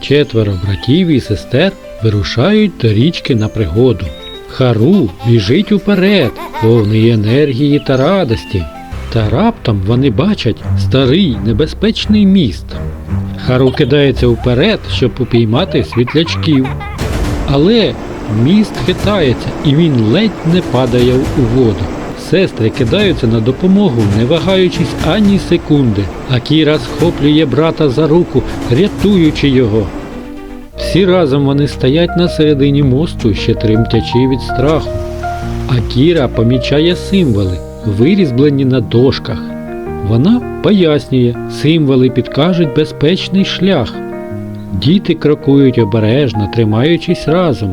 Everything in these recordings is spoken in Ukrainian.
Четверо братів і сестер вирушають до річки на пригоду. Хару біжить уперед, повний енергії та радості. Та раптом вони бачать старий небезпечний міст. Хару кидається вперед, щоб упіймати світлячків. Але міст хитається і він ледь не падає у воду. Сестри кидаються на допомогу, не вагаючись ані секунди, а Кіра схоплює брата за руку, рятуючи його. Всі разом вони стоять на середині мосту, ще тремтячи від страху. А Кіра помічає символи, вирізблені на дошках. Вона пояснює, символи підкажуть безпечний шлях. Діти крокують обережно, тримаючись разом.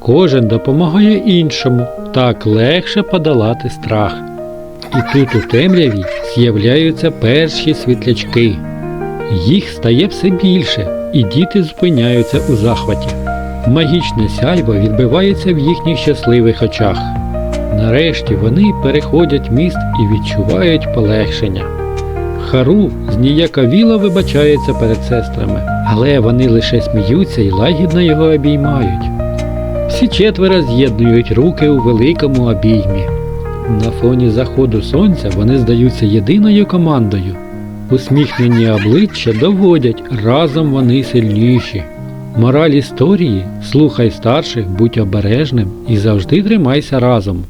Кожен допомагає іншому, так легше подолати страх. І тут у темряві з'являються перші світлячки. Їх стає все більше, і діти зупиняються у захваті. Магічне сяйво відбивається в їхніх щасливих очах. Нарешті вони переходять міст і відчувають полегшення. Хару зніяковіло вибачається перед сестрами, але вони лише сміються і лагідно його обіймають. Всі четверо з'єднують руки у великому обіймі. На фоні заходу сонця вони здаються єдиною командою. Усміхнені обличчя доводять, разом вони сильніші. Мораль історії слухай старших, будь обережним і завжди тримайся разом.